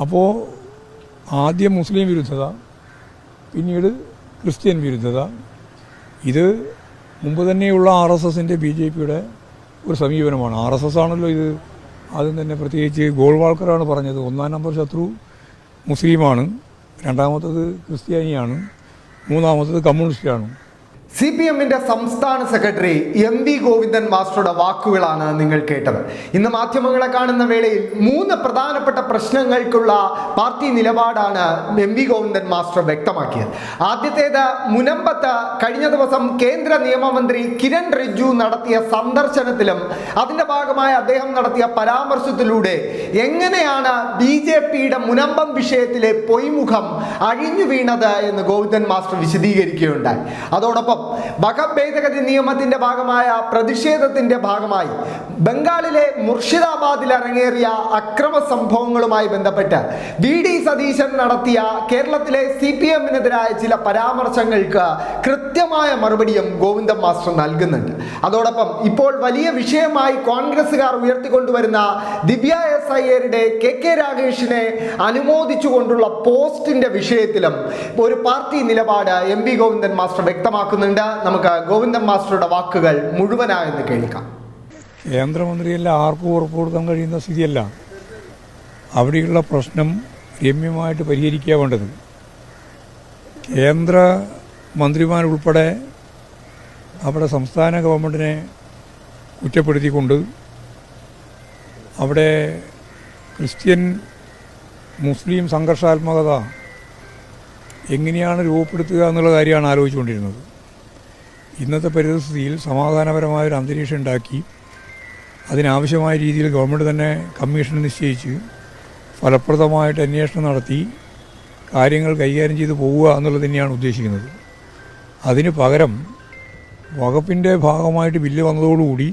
അപ്പോൾ ആദ്യം മുസ്ലിം വിരുദ്ധത പിന്നീട് ക്രിസ്ത്യൻ വിരുദ്ധത. ഇത് മുമ്പ് തന്നെയുള്ള ആർ എസ് എസിന്റെ ബി ജെ പിയുടെ ഒരു സമീപനമാണ്. ആർ എസ് എസ് ആണല്ലോ ഇത്. ആദ്യം തന്നെ പ്രത്യേകിച്ച് ഗോൾവാൾക്കറാണ് പറഞ്ഞത്. ഒന്നാം നമ്പർ ശത്രു മുസ്ലിമാണ്. രണ്ടാമത്തത് ക്രിസ്ത്യാനിയാണ്. മൂന്നാമത്തത് കമ്മ്യൂണിസ്റ്റാണ്. സി പി എമ്മിന്റെ സംസ്ഥാന സെക്രട്ടറി എം വി ഗോവിന്ദൻ മാസ്റ്ററുടെ വാക്കുകളാണ് നിങ്ങൾ കേട്ടത്. ഇന്ന് മാധ്യമങ്ങളെ കാണുന്ന വേളയിൽ മൂന്ന് പ്രധാനപ്പെട്ട പ്രശ്നങ്ങൾക്കുള്ള പാർട്ടി നിലപാടാണ് എം വി ഗോവിന്ദൻ മാസ്റ്റർ വ്യക്തമാക്കിയത്. ആദ്യത്തേത് മുനമ്പത്ത് കഴിഞ്ഞ ദിവസം കേന്ദ്ര നിയമമന്ത്രി കിരൺ റിജ്ജു നടത്തിയ സന്ദർശനത്തിലും അതിന്റെ ഭാഗമായി അദ്ദേഹം നടത്തിയ പരാമർശത്തിലൂടെ എങ്ങനെയാണ് ബി ജെ പിയുടെ മുനമ്പം വിഷയത്തിലെ പൊയ്മുഖം അഴിഞ്ഞു വീണത് എന്ന് ഗോവിന്ദൻ മാസ്റ്റർ വിശദീകരിക്കുകയുണ്ടായി. അതോടൊപ്പം വഖഫ് ഭേദഗതി നിയമത്തിന്റെ ഭാഗമായ പ്രതിഷേധത്തിന്റെ ഭാഗമായി ബംഗാളിലെ മുർഷിദാബാദിൽ അരങ്ങേറിയ അക്രമ സംഭവങ്ങളുമായി ബന്ധപ്പെട്ട് വി ഡി സതീശൻ നടത്തിയ കേരളത്തിലെ സി പി എമ്മിനെതിരായ ചില പരാമർശങ്ങൾക്ക് കൃത്യമായ മറുപടിയും ഗോവിന്ദൻ മാസ്റ്റർ നൽകുന്നുണ്ട്. അതോടൊപ്പം ഇപ്പോൾ വലിയ വിഷയമായി കോൺഗ്രസുകാർ ഉയർത്തിക്കൊണ്ടുവരുന്ന ദിവ്യ എസ് അയ്യരുടെ കെ കെ രാഗേഷിനെ അനുമോദിച്ചുകൊണ്ടുള്ള പോസ്റ്റിന്റെ വിഷയത്തിലും ഒരു പാർട്ടി നിലപാട് എം വി ഗോവിന്ദൻ മാസ്റ്റർ വ്യക്തമാക്കുന്നുണ്ട് നമുക്ക് ഗോവിന്ദൻ മാസ്റ്ററുടെ വാക്കുകൾ മുഴുവനായെന്ന് കേൾക്കാം. കേന്ദ്രമന്ത്രിയല്ല ആർക്കും ഉറപ്പ് കൊടുക്കാൻ കഴിയുന്ന സ്ഥിതിയല്ല. അവിടെയുള്ള പ്രശ്നം രമ്യമായിട്ട് പരിഹരിക്കുക വേണ്ടത്. കേന്ദ്ര മന്ത്രിമാരുൾപ്പെടെ അവിടെ സംസ്ഥാന ഗവൺമെന്റിനെ കുറ്റപ്പെടുത്തിക്കൊണ്ട് അവിടെ ക്രിസ്ത്യൻ മുസ്ലിം സംഘർഷാത്മകത എങ്ങനെയാണ് രൂപപ്പെടുത്തുക എന്നുള്ള കാര്യമാണ് ആലോചിച്ചുകൊണ്ടിരുന്നത്. ഇന്നത്തെ പരിസ്ഥിതിയിൽ സമാധാനപരമായ ഒരു അന്തരീക്ഷം ഉണ്ടാക്കി അതിനാവശ്യമായ രീതിയിൽ ഗവൺമെന്റ് തന്നെ കമ്മീഷൻ നിശ്ചയിച്ച് ഫലപ്രദമായിട്ട് അന്വേഷണം നടത്തി കാര്യങ്ങൾ കൈകാര്യം ചെയ്തു പോവുക എന്നുള്ളത് തന്നെയാണ് ഉദ്ദേശിക്കുന്നത്. അതിന് പകരം വകുപ്പിന്റെ ഭാഗമായിട്ട് ബില്ല് വന്നതോടുകൂടി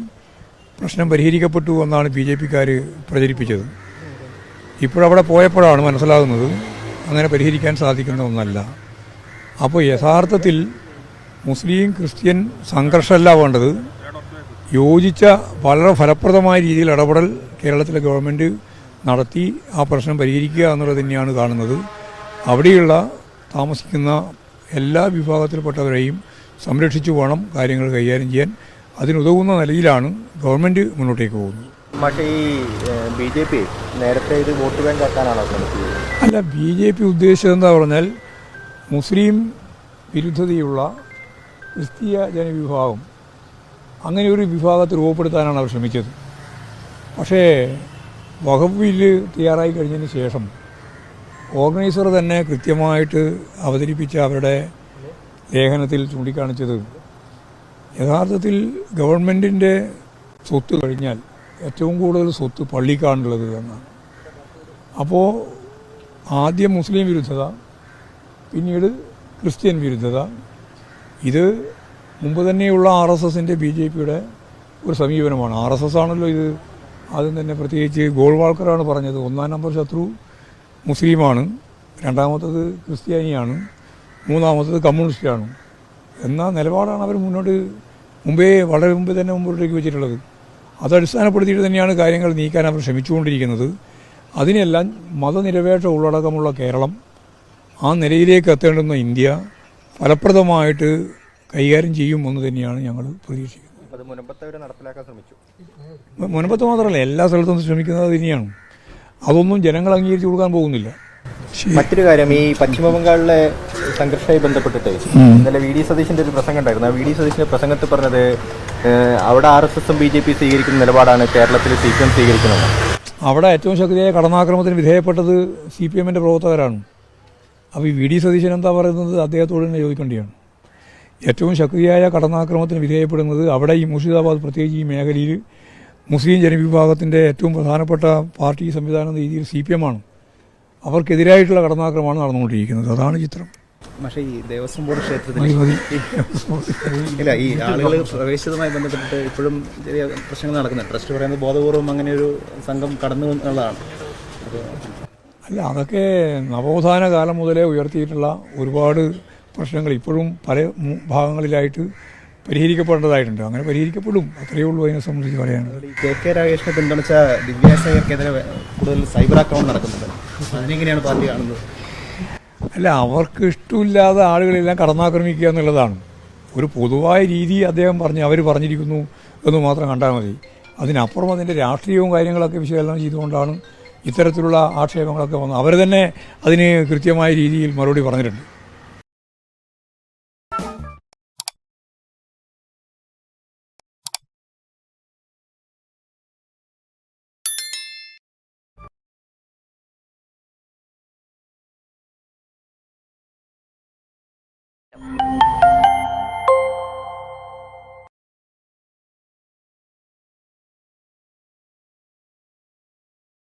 പ്രശ്നം പരിഹരിക്കപ്പെട്ടു എന്നാണ് ബി ജെ പിക്കാർ പ്രചരിപ്പിച്ചത്. ഇപ്പോഴവിടെ പോയപ്പോഴാണ് മനസ്സിലാകുന്നത് അങ്ങനെ പരിഹരിക്കാൻ സാധിക്കുന്ന ഒന്നല്ല. അപ്പോൾ യഥാർത്ഥത്തിൽ മുസ്ലിം ക്രിസ്ത്യൻ സംഘർഷമല്ല വേണ്ടത്. യോജിച്ച വളരെ ഫലപ്രദമായ രീതിയിൽ ഇടപെടൽ കേരളത്തിലെ ഗവൺമെന്റ് നടത്തി ആ പ്രശ്നം പരിഹരിക്കുക എന്നുള്ളത് തന്നെയാണ് കാണുന്നത്. അവിടെയുള്ള താമസിക്കുന്ന എല്ലാ വിഭാഗത്തിൽപ്പെട്ടവരെയും സംരക്ഷിച്ചു വേണം കാര്യങ്ങൾ കൈകാര്യം ചെയ്യാൻ. അതിനുതകുന്ന നിലയിലാണ് ഗവൺമെന്റ് മുന്നോട്ടേക്ക് പോകുന്നത്. പക്ഷേ ഈ ബി ജെ പി നേരത്തെ ഇത് വോട്ട് ബാങ്ക് ആക്കാനാണോ അല്ല ബി ജെ പി ഉദ്ദേശിച്ചത് എന്താ പറഞ്ഞാൽ മുസ്ലിം വിരുദ്ധതയുള്ള ക്രിസ്തീയ ജനവിഭാഗം അങ്ങനെ ഒരു വിഭാഗത്തെ രൂപപ്പെടുത്താനാണ് അവർ ശ്രമിച്ചത്. പക്ഷേ ബില്ല് തയ്യാറായി കഴിഞ്ഞതിന് ശേഷം ഓർഗനൈസർ തന്നെ കൃത്യമായിട്ട് അവതരിപ്പിച്ച അവരുടെ ലേഖനത്തിൽ ചൂണ്ടിക്കാണിച്ചത് യഥാർത്ഥത്തിൽ ഗവൺമെന്റിന്റെ സ്വത്ത് കഴിഞ്ഞാൽ ഏറ്റവും കൂടുതൽ സ്വത്ത് പള്ളിക്കാണുള്ളത് എന്നാണ്. അപ്പോൾ ആദ്യം മുസ്ലിം വിരുദ്ധത പിന്നീട് ക്രിസ്ത്യൻ വിരുദ്ധത ഇത് മുമ്പ് തന്നെയുള്ള ആർ എസ് എസിന്റെ ബി ജെ പിയുടെ ഒരു സമീപനമാണ്. ആർ എസ് എസ് ആണല്ലോ ഇത് ആദ്യം തന്നെ പ്രത്യേകിച്ച് ഗോൾവാൾക്കറാണ് പറഞ്ഞത്. ഒന്നാം നമ്പർ ശത്രു മുസ്ലിമാണ് രണ്ടാമത്തത് ക്രിസ്ത്യാനിയാണ് മൂന്നാമത്തത് കമ്മ്യൂണിസ്റ്റാണ്. എന്ന നിലപാടാണ് അവർ മുന്നോട്ട് മുമ്പേ വളരെ മുമ്പ് തന്നെ മുമ്പോട്ടേക്ക് വെച്ചിട്ടുള്ളത്. അത് അടിസ്ഥാനപ്പെടുത്തിയിട്ട് തന്നെയാണ് കാര്യങ്ങൾ നീക്കാൻ അവർ ശ്രമിച്ചുകൊണ്ടിരിക്കുന്നത്. അതിനെല്ലാം മതനിരപേക്ഷ ഉള്ളടക്കമുള്ള കേരളം ആ നിലയിലേക്ക് എത്തേണ്ടുന്ന ഇന്ത്യ ഫലപ്രദമായിട്ട് കൈകാര്യം ചെയ്യുമെന്ന് തന്നെയാണ് ഞങ്ങൾ പ്രതീക്ഷിക്കുന്നത്. മുനമ്പത്ത് മാത്രമല്ല എല്ലാ സ്ഥലത്തും ശ്രമിക്കുന്നത് തന്നെയാണ്. അതൊന്നും ജനങ്ങൾ അംഗീകരിച്ചു കൊടുക്കാൻ പോകുന്നില്ല. മറ്റൊരു കാര്യം ഈ പശ്ചിമ ബംഗാളിലെ സംഘർഷമായി ബന്ധപ്പെട്ടിട്ട് ഇന്നലെ വി ഡി സതീശിന്റെ ഒരു പ്രസംഗം ഉണ്ടായിരുന്നു. ആ വി ഡി സതീശിന്റെ പ്രസംഗത്തിൽ പറഞ്ഞത് അവിടെ ആർ എസ് എസും ബി ജെ പി സ്വീകരിക്കുന്ന നിലപാടാണ് കേരളത്തിൽ സി പി എം സ്വീകരിക്കുന്നത്. അവിടെ ഏറ്റവും ശക്തിയായ കടന്നാക്രമത്തിന് വിധേയപ്പെട്ടത് സി പി എമ്മിന്റെ പ്രവർത്തകരാണ്. അപ്പോൾ ഈ വി ഡി സതീശൻ എന്താ പറയുന്നത്? അദ്ദേഹത്തോട് തന്നെ ചോദിക്കേണ്ടിയാണ്. ഏറ്റവും ശക്തിയായ കടന്നാക്രമണത്തിന് വിധേയപ്പെടുന്നത് അവിടെ ഈ മുർഷിദാബാദ് പ്രത്യേകിച്ച് ഈ മേഖലയിൽ മുസ്ലിം ജനവിഭാഗത്തിന്റെ ഏറ്റവും പ്രധാനപ്പെട്ട പാർട്ടി സംവിധാനം എന്ന രീതിയിൽ സി പി എം ആണ്. അവർക്കെതിരായിട്ടുള്ള കടന്നാക്രമണമാണ് നടന്നുകൊണ്ടിരിക്കുന്നത്. അതാണ് ചിത്രം. പക്ഷേ ഈ ദേവസ്വം ബോർഡ് ക്ഷേത്രത്തിൽ ഇല്ല ഈ ആളുകൾ പ്രവേശിച്ചതുമായി ബന്ധപ്പെട്ടിട്ട് ഇപ്പോഴും ചെറിയ പ്രശ്നങ്ങൾ നടക്കുന്നുണ്ട്. ട്രസ്റ്റ് പറയുന്നത് ബോധപൂർവം അങ്ങനെ ഒരു സംഘം കടന്നു എന്നുള്ളതാണ് അപ്പോൾ അല്ല അതൊക്കെ നവോത്ഥാന കാലം മുതലേ ഉയർത്തിയിട്ടുള്ള ഒരുപാട് പ്രശ്നങ്ങൾ ഇപ്പോഴും പല ഭാഗങ്ങളിലായിട്ട് പരിഹരിക്കപ്പെടേണ്ടതായിട്ടുണ്ട്. അങ്ങനെ പരിഹരിക്കപ്പെടും. അത്രയേ ഉള്ളൂ അതിനെ സംബന്ധിച്ച് പറയാനുള്ളത്. കെ കെ രാഗേഷിനെ പിന്തുണച്ച ദിവ്യാസയർക്കെതിരെ കൂടുതൽ സൈബർ ആക്രമണം നടക്കുന്നുണ്ട്. അതിനെങ്ങനെയാണ് പാർട്ടി കാണുന്നത്? അല്ല അവർക്ക് ഇഷ്ടമില്ലാതെ ആളുകളെല്ലാം കടന്നാക്രമിക്കുക എന്നുള്ളതാണ്. ഒരു പൊതുവായ രീതി അദ്ദേഹം പറഞ്ഞ് അവർ പറഞ്ഞിരിക്കുന്നു എന്ന് മാത്രം കണ്ടാൽ മതി. അതിനപ്പുറം അതിന്റെ രാഷ്ട്രീയവും കാര്യങ്ങളൊക്കെ വിശകലനം ചെയ്തുകൊണ്ടാണ് ഇത്തരത്തിലുള്ള ആക്ഷേപങ്ങളൊക്കെ വന്നു. അവർ തന്നെ അതിന് കൃത്യമായ രീതിയിൽ മറുപടി പറഞ്ഞിട്ടുണ്ട്.